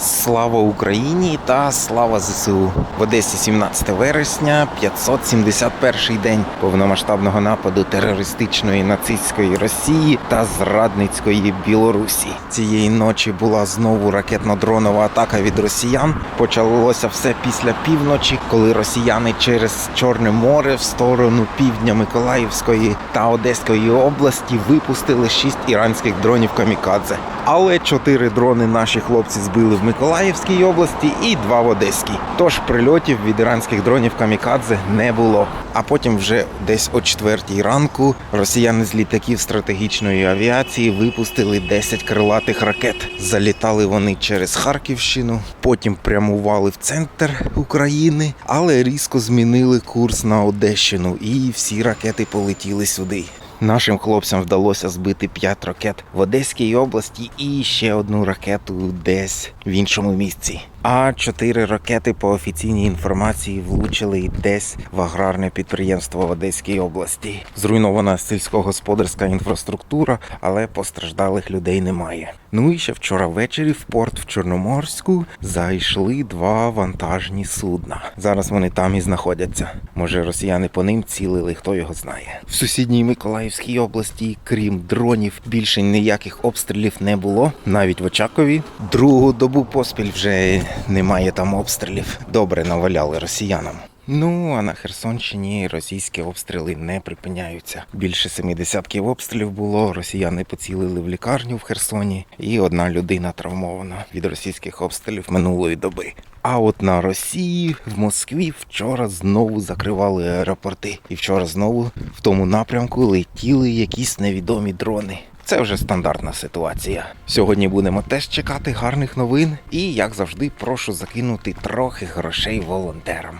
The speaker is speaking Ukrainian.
Слава Україні та слава ЗСУ в Одесі 17 вересня, 571 день повномасштабного нападу терористичної нацистської Росії та зрадницької Білорусі. Цієї ночі була знову ракетно-дронова атака від росіян. Почалося все після півночі, коли росіяни через Чорне море в сторону півдня Миколаївської та Одеської області випустили шість іранських дронів камікадзе. Але чотири дрони наші хлопці збили в Миколаївській області і два в Одеській. Тож прильотів від іранських дронів камікадзе не було. А потім, вже десь о четвертій ранку, росіяни з літаків стратегічної авіації випустили 10 крилатих ракет. Залітали вони через Харківщину, потім прямували в центр України, але різко змінили курс на Одещину, і всі ракети полетіли сюди. Нашим хлопцям вдалося збити 5 ракет в Одеській області і ще одну ракету десь в іншому місці. А чотири ракети по офіційній інформації влучили десь в аграрне підприємство в Одеській області. Зруйнована сільськогосподарська інфраструктура, але постраждалих людей немає. Ну і ще вчора ввечері в порт в Чорноморську зайшли два вантажні судна. Зараз вони там і знаходяться. Може, росіяни по ним цілили, хто його знає. В сусідній Миколаївській області, крім дронів, більше ніяких обстрілів не було. Навіть в Очакові. Другу добу поспіль вже немає там обстрілів. Добре наваляли росіянам. Ну а на Херсонщині російські обстріли не припиняються. Більше семи десятків обстрілів було. Росіяни поцілили в лікарню в Херсоні, і одна людина травмована від російських обстрілів минулої доби. А от на Росії в Москві вчора знову закривали аеропорти, і вчора знову в тому напрямку летіли якісь невідомі дрони. Це вже стандартна ситуація. Сьогодні будемо теж чекати гарних новин. І як завжди, прошу закинути трохи грошей волонтерам.